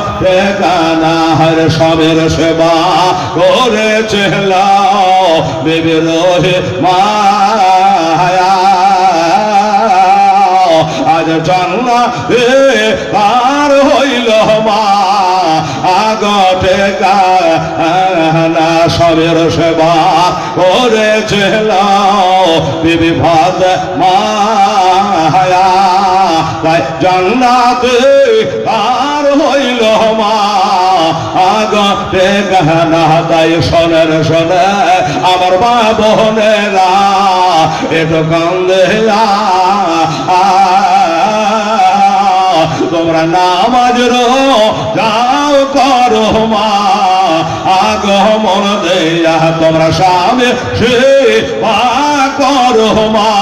আগ হর স্বামীর সেবা করেছে লাও বেবি রোহে মায়া। আজ জানলা এ আর হইল মা। আগটে গানা সবের সেবা করেছে লাও বিবি ভাত মায়া। তাই জান্নাতে আর হইল আগতে গহনা, তাই শোনের শোনে আমার মা বোনেরা একটু কান্দে তোমরা নামাজ রো যাও করো মা। আগমন দেয়া, তোমরা সামনে সে করো মা।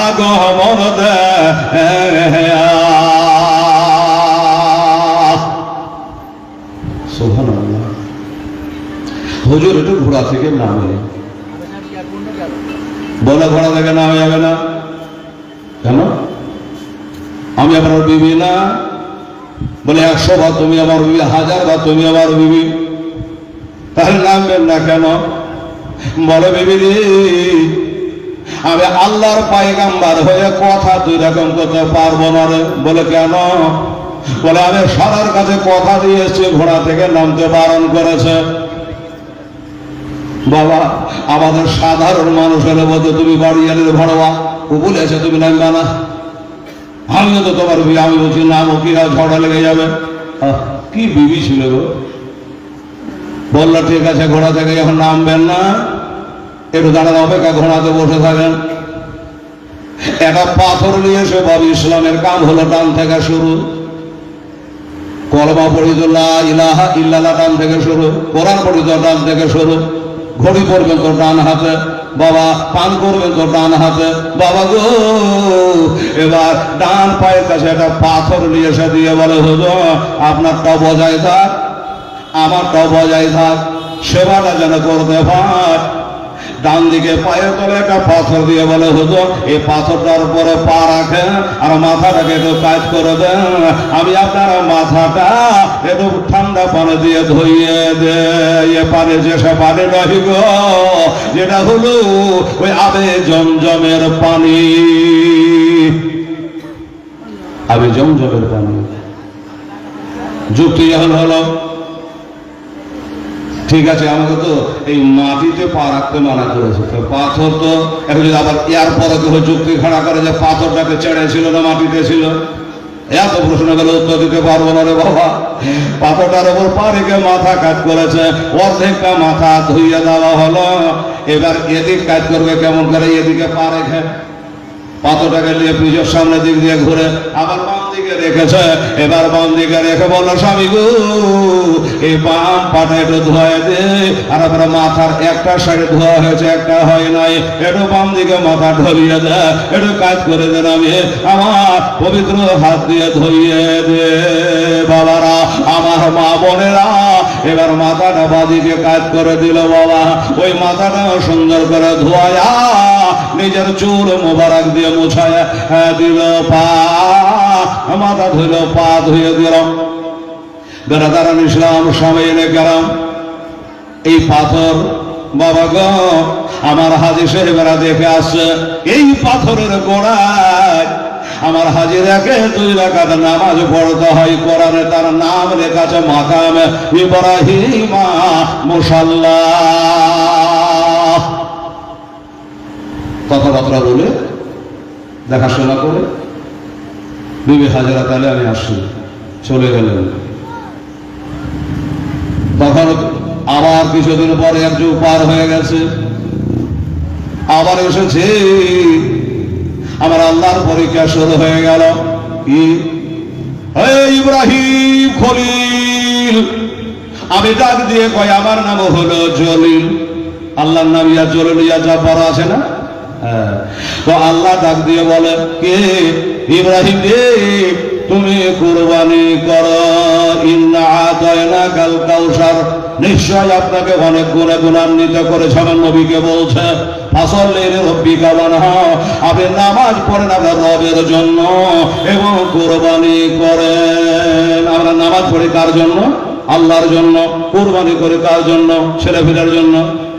আগমন দেয়া হুজুর একটু ঘোড়া থেকে নামে বলে ঘোড়া থেকে নামে যাবে না। কেন? আমি আপনার বিবি না। বলে একশো বা তুমি আমার বিবি, হাজার বা তুমি আমার বিবি। তাহলে নামবেন না কেন? বলে বিবি আমি আল্লাহর পায়গাম্বার হয়ে কথা দুই রকম করতে পারব না রে। বলে কেন? বলে আমি সবার কাছে কথা দিয়েছি, ঘোড়া থেকে নামতে বারণ করেছে। বাবা, আমাদের সাধারণ মানুষের মধ্যে তুমি বাড়ি এলে ভরবা ও বলেছে তুমি নামবে না। আমিও তো তোমার বিয়ে, আমি বলছি, না ও কি ঝড়া লেগে যাবে? কি বিবি ছিল গো? বলল, ঠিক আছে, ঘোড়া থেকে যখন নামবেন না, একটু দাঁড়ানো, অপেক্ষা ঘোড়াতে বসে থাকেন। একটা পাথর নিয়ে এসে বাবু ইসলামের কাম হলো টান থেকে শুরু। কলমা পড়িত ইলাহা ইল্লাল্লাহ টান থেকে শুরু, কোরআন পড়িত টান থেকে শুরু। ঘড়ি করবেন তো ডান হাতে, বাবা পান করবেন তো ডান হাতে, বাবা গো, এবার ডান পায়ের কাছে একটা পাথর নিয়ে এসে দিয়ে বলে আপনার আপনারটা বজায় থাক, আমার আমারটা বজায় থাক, সেবাটা যেন করতে পার ডান দিকে পায়ের তলে একটা পাথর দিয়ে বলে হতো এই পাথরটার উপরে পা রাখেন আর মাথাটাকে একটু কাজ করে দেন। আমি আপনার মাথাটা একটু ঠান্ডা পানি দিয়ে ধুইয়ে দে এ পানি যে সে পানি গো, যেটা হলো ওই আবে জমজমের পানি। আবে জমজমের পানি। যুক্তি যখন হলো ঠিক আছে, আমাকে তো এই মাটিতে পা রাখতে মানা করেছে। তো পাথর তো, এখন যদি আবার ইয়ার পরে কেউ যুক্তি খাড়া করে যে পাথরটাকে চেড়ে ছিল না, মাটিতে ছিল, এত প্রশ্ন গেলে, উত্তর দিতে পারব না রে বাবা। পাথরটার ওপর পা রেখে মাথা কাজ করেছে, অর্ধেকটা মাথা ধুইয়ে দেওয়া হলো। এবার এদিক কাজ করবে কেমন করে, এদিকে পা রেখে পাথরটাকে নিয়ে পুজোর সামনে দিক দিয়ে ঘুরে, আবার দিকে রেখেছে এবার বাম দিকে রেখে বলল স্বামী গো এই বাম পাটা একটু ধোয়া দে আর আবার মাথার একটা সাইডে ধোয়া হয়েছে একটা হয় নাই। একটু বাম দিকে মাথা ঢলিয়ে দে একটু কাজ করে দেন আমি। আমার পবিত্র হাত দিয়ে ধুইয়ে দে বাবারা আমার মা বোনেরা এবার মাথাটা বাদিকে কাজ করে দিল বাবা। ওই মাথাটা সুন্দর করে ধোয়া নিজের চুল মোবারক দিয়ে মুছায় হ্যাঁ, দিল পা। মাথা ধুইল পা ধুয়ে দিল বেড়াদারান ইসলাম এনে গেলাম। এই পাথর, বাবা গ, আমার হাজি সাহেবেরা দেখে আসছে, এই পাথরের গোড়ায় আমার হাজির একে দুই রাখাত নামাজ পড়তে হয়, কোরআনে তার নাম লেখা আছে, মাকাম ইব্রাহিমা মুসাল্লাহ। কথাবার্তা বলে, দেখাশোনা করে বিবি হাজারা তাহলে আমি আসি, চলে গেলেন। তখন আবার কিছুদিন পরে এক যুগ পার হয়ে গেছে। আবার এসেছে। আমার আল্লাহর পরীক্ষা শুরু হয়ে গেল। কি? ইব্রাহিম খলিল, আমি ডাক দিয়ে কয়, আমার নাম হলো জলিল। আল্লাহর নাম ইয়া জলে ইয়া যা বড় আছে না। তো আল্লাহ ডাক দিয়ে বলে, কে? ইব্রাহিম রে, তুমি কুরবানি করো। কাল কাউসার। নিশ্চয় আপনাকে অনেক গুণে গুণান্বিত করেছে আমার নবীকে বলছে আপনি নামাজ পড়েন আপনার রবের জন্য এবং কুরবানি করেন। আমরা নামাজ পড়ি কার জন্য? আল্লাহর জন্য। কুরবানি করে কার জন্য? ছেলে জন্য।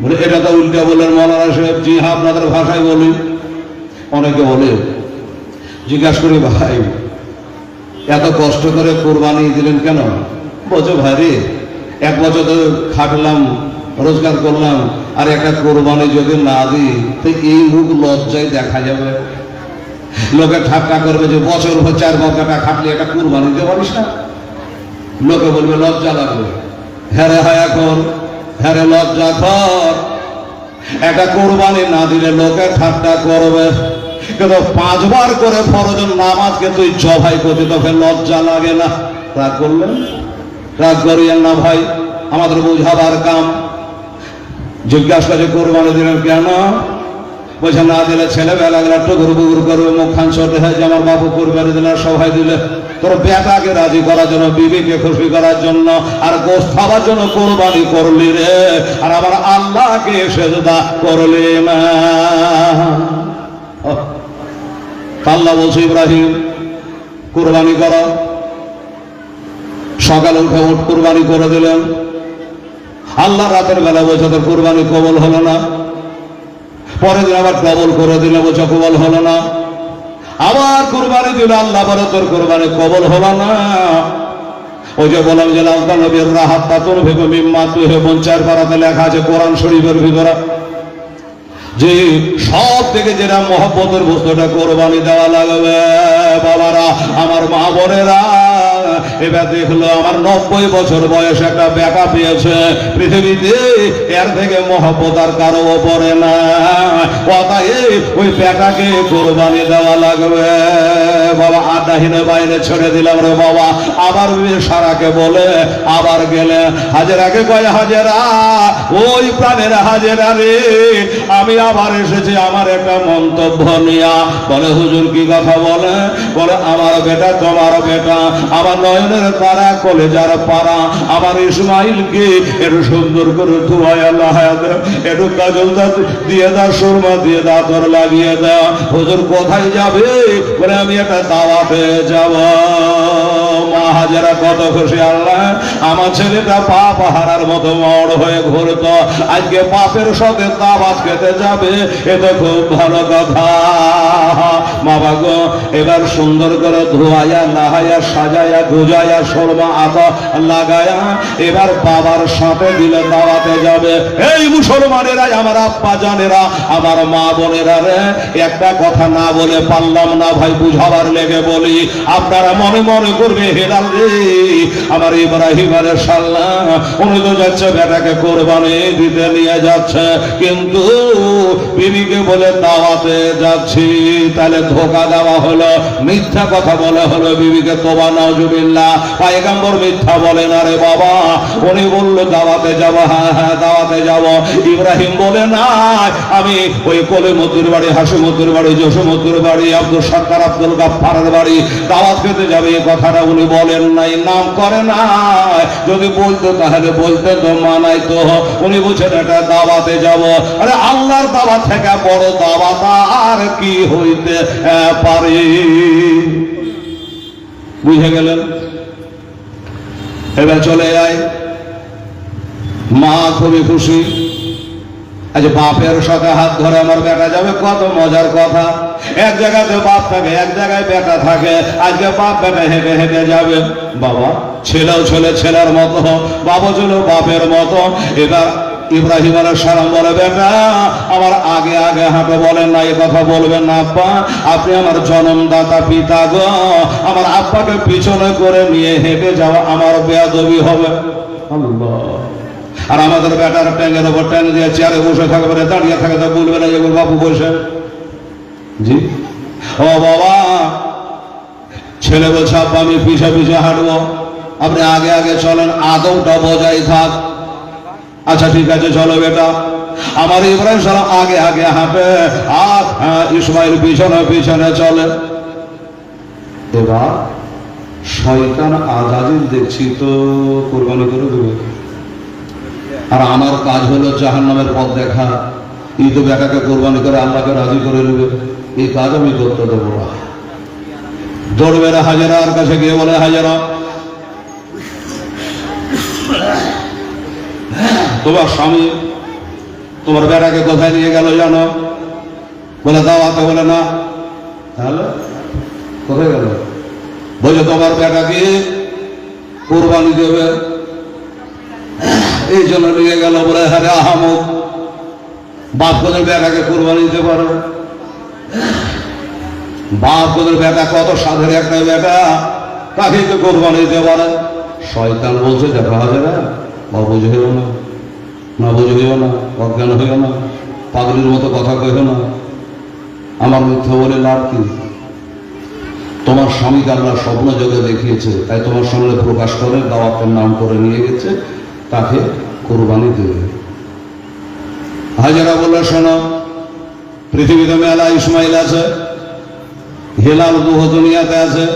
বলে এটা তো উল্টা বললেন মৌলানা সাহেব, জি হ্যাঁ আপনাদের ভাষায় বলি। অনেকে বলে, জিজ্ঞাসা করি, ভাই, এত কষ্ট করে কোরবানি দিলেন কেন? বলছো ভাই রে এক বছর তো খাটলাম, রোজগার করলাম, আর একটা কোরবানি যদি না দিই, তো এই মুখ লজ্জায় দেখা যাবে। লোকে ঠাট্টা করবে যে, বছর ভর চার বছরটা খাটলে, একটা কোরবানি দিতে পারিস না? লোকে বলবে, লজ্জা লাগবে। হ্যাঁ হয় এখন হ্যাঁ লজ্জা কর। একটা কোরবানি না দিলে লোকে ঠাট্টা করবে। কিন্তু পাঁচবার করে ফরজ নামাজকে তুই জবাই করতে তোকে লজ্জা লাগে না। রাগ করলেন? রাগ করিয়েন না ভাই, আমাদের বুঝাবার কাম। জিজ্ঞাসা করে কোরবানি দিলেন কেন? বলছে, না দিলে ছেলেবেলা গেলে টুকুর বুকুর করবে মুখ খান ছোটে হয় যে আমার বাবু কোরবানি দিলে সবাই দিলে। তোর বেটাকে রাজি করার জন্য, বিবিকে খুশি করার জন্য, আর গোস্ত খাওয়ার জন্য কোরবানি করলি রে। আর আমার আল্লাহকে সেজদা করলি না আল্লাহ বলছে, ইব্রাহিম, কোরবানি করো। সকালে উঠে উঠ, কোরবানি করে দিলেন। আল্লাহ রাতের বেলা বলছে, তোর কোরবানি কবল হলো না। পরের দিন আবার কবল করে দিলে, বলছে, কবল হলো না। আবার কোরবানি দিল আল্লাহ বলো, তোর কোরবানি কবল হলো না। ওই যে বললাম যে আল্লাহ নবীর রাহাত পাতুর ভেবে মিম্মা, তুই হে বঞ্চার পাড়াতে লেখা আছে কোরআন শরীফের ভিতরে। যে সব থেকে যেটা মহব্বতের বস্তুটা কোরবানি দেওয়া লাগবে। বাবারা, আমার মা বোনেরা এবার দেখল আমার নব্বই বছর বয়স একটা বেটা পেয়েছে। পৃথিবীতে এর থেকে মহব্বত আর কারও ওপরে না। অতএব ওই ব্যাটাকে কোরবানি দেওয়া লাগবে। বাবা আড্ডাহীনে বাইরে ছেড়ে দিলাম রে বাবা। আবার সারাকে বলে আবার গেলে। হাজেরাকে কয়, হাজেরা, ওই প্রাণের হাজেরা রে, আমি আবার এসেছি আমার একটা মন্তব্য নিয়া। বলে, হুজুর কি কথা বলে? বলে, আমার বেটা, তোমার বেটা, আমার নয়নের পাড়া, কলেজার পাড়া আমার ইসমাইলকে একটু সুন্দর করে ধুয়াই আল্লাহ একটু কাজল দিয়ে দা সুরমা দিয়ে দা তোর লাগিয়ে দা হুজুর, কোথায় যাবে? বলে, আমি একটা দাওয়াতে যাব। মা কত খুশি, আল্লাহ। আমার ছেলেটা পাপ হারার মতো হয়ে ঘুরতো। আজকে পাপের সাথে দাবাত খেতে যাবে, এ তো খুব ভালো কথা। মা এবার সুন্দর করে লাগায়া, এবার বাবার সাথে দিলে দাওয়াতে যাবে। এই মুসলমানেরা, আমার আব্বা জানেরা, আমার মা বোনেরা রে, একটা কথা না বলে পারলাম না ভাই, বুঝাবার লেগে বলি, আপনারা মনে মনে করবে আমার ইব্রাহিম আলাইহিস সালাম উনি তো যাচ্ছে বেটাকে কোরবানি দিতে নিয়ে যাচ্ছে। কিন্তু বিবিকে বলে, দাওয়াতে যাচ্ছি। তাহলে ধোকা দেওয়া হলো। মিথ্যা কথা বলে হলো বিবিকে, তোবা নাউজুবিল্লাহ। পায়গাম্বর মিথ্যা বলে, না রে বাবা। উনি বলল, দাওয়াতে যাব। হ্যাঁ হ্যাঁ দাওয়াতে যাব। ইব্রাহিম বলে, না, আমি ওই কলিমতুর বাড়ি হাসিমতুর বাড়ি যশু জসিমতুর বাড়ি, আব্দুল সরকার আব্দুল গাফারের বাড়ি, দাওয়াত খেতে যাবে। এই কথাটা উনি বলেন, নাই, নাম করে না যদি বলতো তাহলে বলতে তো মানাই তো উনি বলছেন এটা দাওয়াতে যাব। আরে আল্লাহর দাওয়াত থেকে বড় দাওয়াত আর কি হইতে পারে? বুঝে গেলেন? এবার চলে যায় মা খুবই খুশি। আজ বাপের সাথে হাত ধরে আমার বেটা যাবে, কত মজার কথা। এক জায়গাতে বাপ থাকে, এক জায়গায় বেটা থাকে। আজকে বাপ বেটা হেঁটে হেঁটে যাবে। বাবা, ছেলেও ছেলে, ছেলের মতো বাবা ছিল বাপের মতো এবার ইব্রাহিম আলাইহিস সালাম বলে, বেটা, আমার আগে আগে হাঁটো, বলেন না এ কথা বলবেন না, আব্বা। আপনি আমার জন্মদাতা পিতা গো। আমার আব্বাকে পিছনে করে নিয়ে হেঁটে যাওয়া আমার বেয়াদবি হবে। আর আমাদের বেটার ট্যাঙ্গের ওপর ট্যাঙ্ক দিয়ে চেয়ারে বসে থাকবে দাঁড়িয়ে থাকে তা বলবে না যে বাবু বসে। জি? ও বাবা ছেলে বলছে আব্বা আমি পিছে পিছে হাঁটবো। আপনি আগে আগে চলেন আদৌটা বজায় থাক। আচ্ছা ঠিক আছে চলো বেটা। আমার ইব্রাহিম সালাম আগে আগে হাঁটে আর আহ, ইসমাইল পিছনে পিছনে চলে। এবার শয়তান আজাদিল দেখছি তো কোরবানি করে দেবে। আর আমার কাজ হলো জাহান্নামের পথ দেখা। তো বেটাকে কোরবানি করে আল্লাহকে রাজি করে নেবে। এই কাজ আমি করতে দেবো না। দৌড়বে না হাজারার কাছে গিয়ে বলে, হাজারা, তোমার স্বামী তোমার বেটাকে কোথায় নিয়ে গেল জানো? বলে দাওয়াতে বলে, না। তাহলে কোথায় গেল? বলছে, তোমার বেটাকে কোরবানি দেবে। এই জন্য নিয়ে গেল বলে হ্যাঁ আহামক বাপ কোদের বেটাকে কোরবানি দিতে পারো বাপ বেটা, কত সাধের একটা বেটা। তাকে তো কোরবানি দিতে পারে। শয়তান বলছে দেখা হবে না বা বুঝেও না না বুঝেও না, অজ্ঞান হইও না, পাগলির মতো কথা কইও না। আমার মিথ্যা বলে লাভ কি? তোমার স্বামীকে আল্লাহ স্বপ্ন যোগে দেখিয়েছে, তাই তোমার সামনে প্রকাশ করে দাওয়াতের নাম করে নিয়ে গেছে, তাকে কোরবানি দেবে। হাজারা বলল, শোনো, পৃথিবীতে মেলা ইসমাইল আছে হেলাল বহু দুনিয়াতে আছে।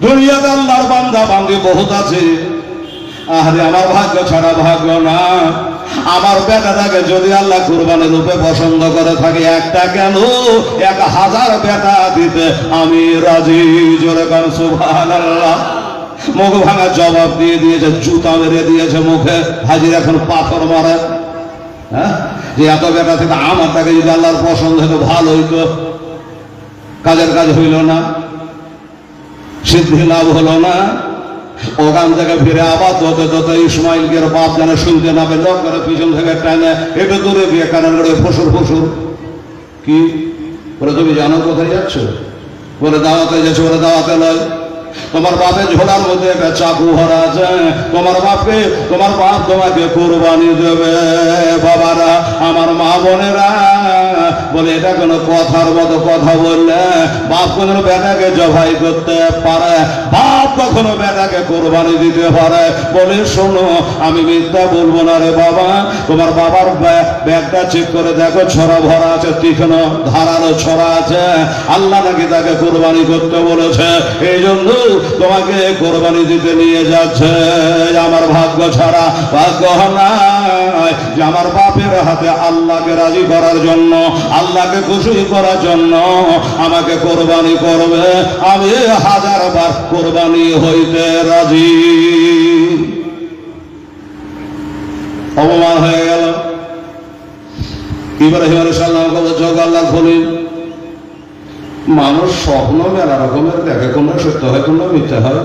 দুনিয়াতে আল্লাহর বান্দা বান্দি বহুত আছে। আরে আমার ভাগ্য ছাড়া ভাগ্য না। আমার বেটাটাকে যদি আল্লাহ কুরবানি রূপে পছন্দ করে থাকে, একটা কেন? এক হাজার বেটা দিতে আমি রাজি। জোরে কান, সুবহানাল্লাহ। মুখ ভাঙা জবাব দিয়ে দিয়েছে, জুতা মেরে দিয়েছে মুখে। হাজির এখন পাথর মারে। হ্যাঁ? যে এত বেটা থেকে আমার তাকে যদি আল্লাহর পছন্দ হতো, ভালো হইতো। কাজের কাজ হইল না সিদ্ধি লাভ হলো না, ওখান থেকে ফিরে আবার যত তোতে ইসমাইলকে বাপ যেন শুনতে না পেল করে পিছন থেকে টানে একটু দূরে গিয়ে কেন লড়ে ফসুর ফসুর। কি? তুমি জানো কোথায় যাচ্ছ? বলে, দাওয়াতে যাচ্ছ। বলে, দাওয়াতে নয়। তোমার বাপের ঝোলার মধ্যে একটা চাকু ভরা আছে। তোমার বাপকে, তোমার বাপ তোমাকে কোরবানি দেবে। বাবারা, আমার মা বোনেরা, বলে এটা কোনো কথার মতো কথা বললে বাপ কোনো বেটাকে জবাই করতে পারে, বাপ কখনো বেটাকে কোরবানি দিতে পারে। বলে শোনো, আমি মিথ্যা বলব না রে বাবা। তোমার বাবার ব্যাগটা চেক করে দেখো, ছড়া ভরা আছে, তীক্ষ্ণ, ধারালো ছড়া আছে। আল্লাহ নাকি তাকে কোরবানি করতে বলেছে। এই জন্য তোমাকে কোরবানি দিতে নিয়ে যাচ্ছে। আমার ভাগ্য ছাড়া ভাগ্য নাই, যে আমার বাপের হাতে আল্লাহকে রাজি করার জন্য, আল্লাহকে খুশি করার জন্য আমাকে কোরবানি করবে। আমি হাজার বার কোরবানি হইতে রাজি। অপমান হয়ে গেল। ইব্রাহিম আলী সাল্লাম যোগ আল্লাহ খলিল মানুষ স্বপ্ন মেলা রকমের দেখে কোনো সত্য হয় কোনো মিথ্যা হয়।